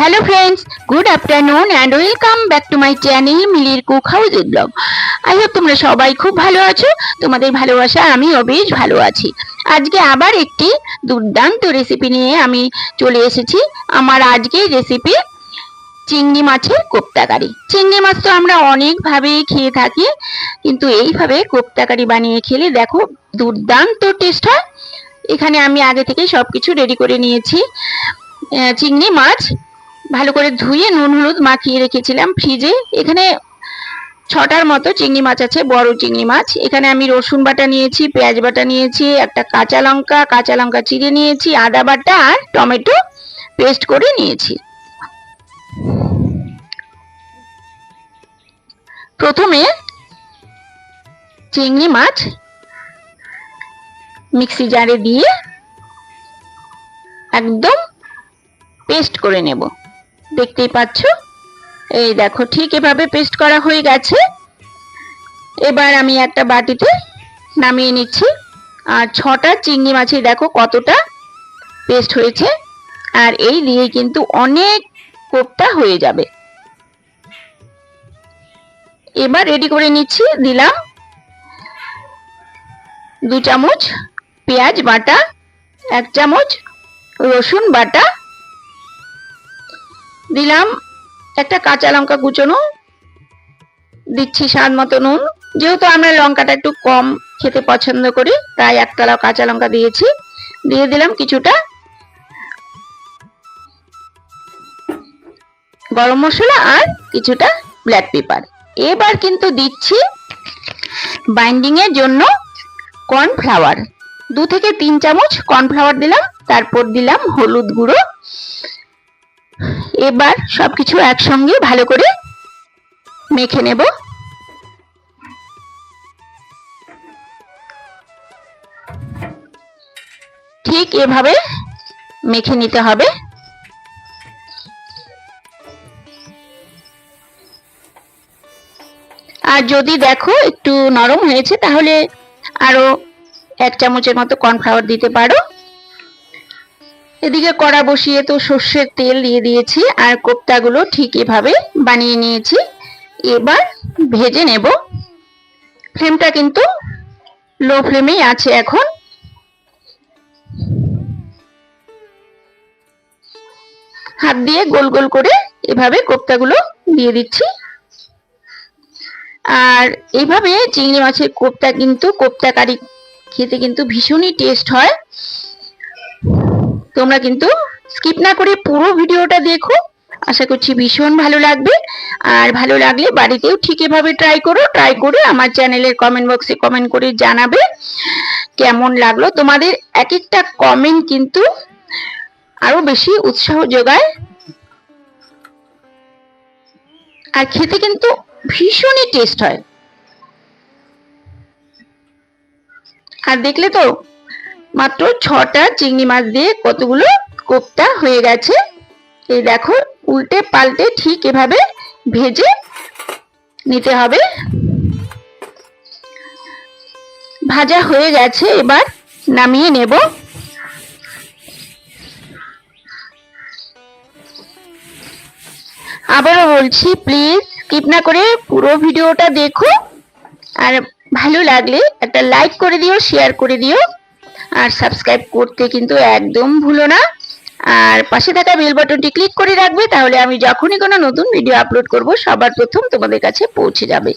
Hello friends good afternoon and welcome back to my channel মিলির cook house blog I hope তোমরা সবাই খুব ভালো আছো, তোমাদের ভালোবাসা আমিও বেশ ভালো আছি। আজকে আবার একটি দুর্দান্ত রেসিপি নিয়ে আমি চলে এসেছি, আমার আজকের রেসিপি চিংড়ি মাছের কোপ্তাকারি চিংড়ি মাছ তো আমরা অনেকভাবে খেয়ে থাকি, কিন্তু এইভাবে কোপ্তাকারি বানিয়ে খেলে দেখো দুর্দান্ত টেস্ট হয়। এখানে আমি আগে থেকে সব কিছু রেডি করে নিয়েছি। চিংড়ি মাছ ভালো করে ধুয়ে নুন হলুদ মাখিয়ে রেখেছিলাম ফ্রিজে। এখানে ছটার মতো চিংড়ি মাছ আছে, বড় চিংড়ি মাছ। এখানে আমি রসুন বাটা নিয়েছি, পেঁয়াজ বাটা নিয়েছি, একটা কাঁচা লঙ্কা কাঁচা লঙ্কা চিড়ে নিয়েছি, আদা বাটা আর টমেটো পেস্ট করে নিয়েছি। প্রথমে চিংড়ি মাছ মিক্সি জারে দিয়ে একদম পেস্ট করে নেব। দেখতেই পাচ্ছ? এই দেখো, ঠিক এভাবে পেস্ট করা হয়ে গেছে। এবার আমি একটা বাটিতে নামিয়ে নিচ্ছি। আর ছটা চিংড়ি মাছে দেখো কতটা পেস্ট হয়েছে। আর এই দিয়ে কিন্তু অনেক কোপ্তা হয়ে যাবে। এবার রেডি করে নিচ্ছি, দিলাম দু চামচ পেঁয়াজ বাটা, এক চামচ রসুন বাটা দিলাম। একটা কাঁচা লঙ্কা কুচোনো। দিচ্ছি স্বাদ মতো নুন। যেহেতু আমরা লঙ্কাটা একটু কম খেতে পছন্দ করি, তাই একটা ল- কাঁচা লঙ্কা দিয়েছি। দিয়ে দিলাম কিছুটা গরম মশলা আর কিছুটা ব্ল্যাক পেপার এবার কিন্তু দিচ্ছি বাইন্ডিং এর জন্য কর্নফ্লাওয়ার দু থেকে তিন চামচ কর্নফ্লাওয়ার দিলাম, তারপর দিলাম হলুদ গুঁড়ো। এবার সবকিছু একসঙ্গে ভালো করে মেখে নেব। ঠিক এভাবে মেখে নিতে হবে। আর যদি দেখো একটু নরম হয়েছে, তাহলে আরও এক চামচের মতো কর্নফ্লাওয়ার দিতে পারো। এদিকে কড়া বসিয়ে তো সর্ষের তেল দিয়ে দিয়েছি, আর কোপ্তাগুলো ঠিক এভাবে বানিয়ে নিয়েছি। এবার ভেজে নেব। ফ্লেমটা কিন্তু লো ফ্লেমেই আছে এখন। হাত দিয়ে গোল গোল করে এভাবে কোপ্তাগুলো দিয়ে দিচ্ছি। আর এইভাবে চিংড়ি মাছের কোপ্তা কিন্তু কোপ্তা কারি খেতে কিন্তু ভীষণই টেস্ট হয়। তোমরা কিন্তু স্কিপ না করে পুরো ভিডিওটা দেখো। আশা করছি ভীষণ ভালো লাগবে। আর ভালো লাগলে বাড়িতেও ঠিক এভাবে ট্রাই করো ট্রাই করে আমার চ্যানেলের কমেন্ট বক্সে কমেন্ট করে জানাবে। কেমন লাগল? তোমাদের এক একটা কমেন্ট কিন্তু আরও বেশি উৎসাহ যোগায়। আর খেতে কিন্তু ভীষণই টেস্ট হয়। আর দেখলে তো মাত্র ছটা চিংড়ি মাছ দিয়ে কতগুলো কোপ্তা হয়ে গেছে? এই দেখো, উল্টে পাল্টে ঠিক এভাবে ভেজে নিতে হবে। ভাজা হয়ে গেছে, এবার নামিয়ে নেব। আবারও বলছি প্লিজ স্কিপ না করে পুরো ভিডিওটা দেখো। আর ভালো লাগলে একটা লাইক করে দিও শেয়ার করে দিও। আর সাবস্ক্রাইব করতে কিন্তু একদম ভুলো না। আর পাশে থাকা বেল বাটনটি ক্লিক করে রাখবে, তাহলে আমি যখনই কোনো নতুন ভিডিও আপলোড করব, সবার প্রথম তোমাদের কাছে পৌঁছে যাবে।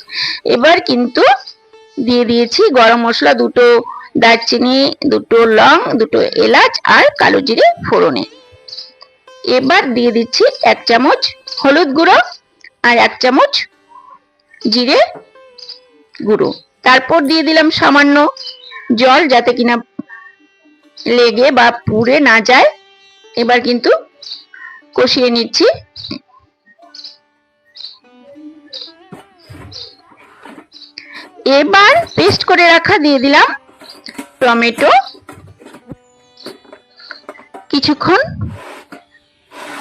এবার কিন্তু দিয়ে দিয়েছি গরম মশলা, দুটো দারচিনি, দুটো লং, দুটো এলাচ আর কালো জিরে ফোড়নে। এবার দিয়ে দিচ্ছি এক চামচ হলুদ গুঁড়ো আর এক চামচ জিরে গুঁড়ো। তারপর দিয়ে দিলাম সামান্য জল, যাতে কিনা লেগে বা পুড়ে না যায়, এবার কিন্তু কষিয়ে নিচ্ছি। এবার পেস্ট করে রাখা দিয়ে দিলাম টমেটো। কিছুক্ষণ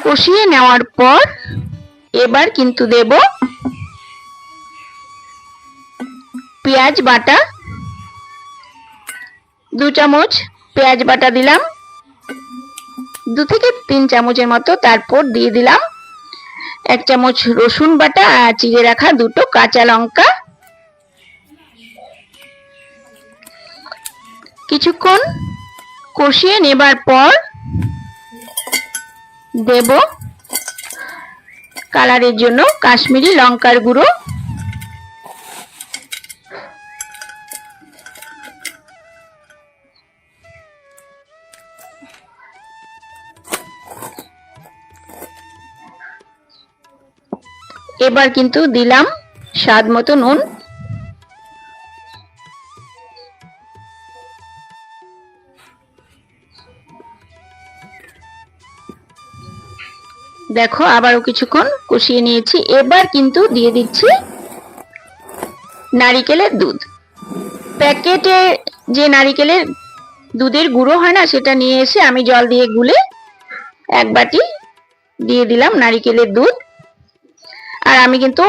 কষিয়ে নেওয়ার পর এবার কিন্তু দেব পেঁয়াজ বাটা, দু চামচ পেঁয়াজ বাটা দিলাম। দু থেকে তিন চামচের মতো তারপর দিয়ে দিলাম। এক চামচ রসুন বাটা আর চিড়ে রাখা দুটো কাঁচা লঙ্কা। কিছুক্ষণ কষিয়ে নেবার পর দেব কালারের জন্য কাশ্মীরি লঙ্কার গুঁড়ো। এবার কিন্তু দিলাম স্বাদ মতো নুন। দেখো, আবারও কিছুক্ষণ কষিয়ে নিয়েছি। এবার কিন্তু দিয়ে দিচ্ছি নারিকেলের দুধ। প্যাকেটে যে নারিকেলের দুধের গুঁড়ো হয় না, সেটা নিয়ে এসে আমি জল দিয়ে গুলে এক বাটি দিয়ে দিলাম নারিকেলের দুধ। আর আমি কিন্তু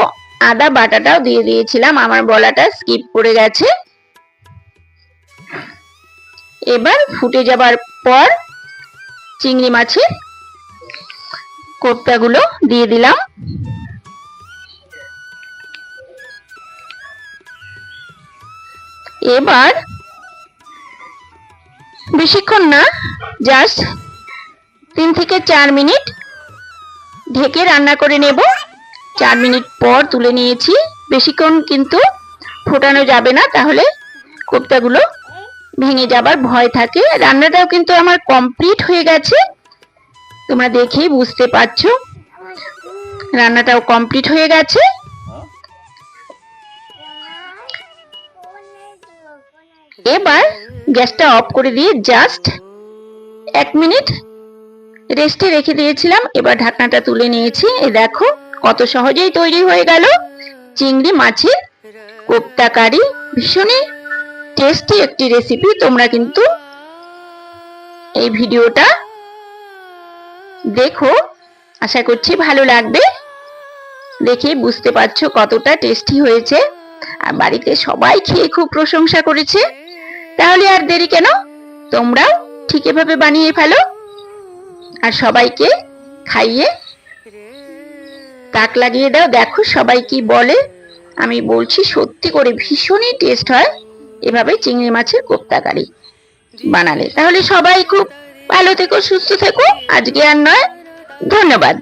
আদা বাটাটাও দিয়ে দিয়েছিলাম, আমার বলাটা স্কিপ করে গেছে। এবার ফুটে যাবার পর চিংড়ি মাছের কোপ্তাগুলো দিয়ে দিলাম। এবার বেশিক্ষণ না জাস্ট তিন থেকে চার মিনিট ঢেকে রান্না করে নেব। চার মিনিট পর তুলে নিয়েছি। বেশিক্ষণ কিন্তু ফোটানো যাবে না, তাহলে কোপ্তাগুলো ভেঙে যাবার ভয় থাকে। রান্নাটাও কিন্তু আমার কমপ্লিট হয়ে গেছে। তোমরা দেখেই বুঝতে পারছ। রান্নাটাও কমপ্লিট হয়ে গেছে। এবার গ্যাসটা অফ করে দিয়ে জাস্ট এক মিনিট রেস্টে রেখে দিয়েছিলাম। এবার ঢাকনাটা তুলে নিয়েছি। এই দেখো কত সহজেই তৈরি হয়ে গেল। চিংড়ি মাছের কোপ্তা কারি ভীষণই টেস্টি একটি রেসিপি তোমরা কিন্তু এই ভিডিওটা দেখো। আশা করছি ভালো লাগবে। দেখে বুঝতে পারছ কতটা টেস্টি হয়েছে। আর বাড়িতে সবাই খেয়ে খুব প্রশংসা করেছে। তাহলে আর দেরি কেন? তোমরাও ঠিক এভাবে বানিয়ে ফেলো। আর সবাইকে খাইয়ে তাক লাগিয়ে দাও, দেখো সবাই কি বলে। আমি বলছি, সত্যি করে ভীষণই টেস্ট হয় এভাবে চিংড়ি মাছের কোপ্তা কারি বানালে। তাহলে সবাই খুব ভালো থেকো, সুস্থ থেকো। আজকে আর নয়, ধন্যবাদ।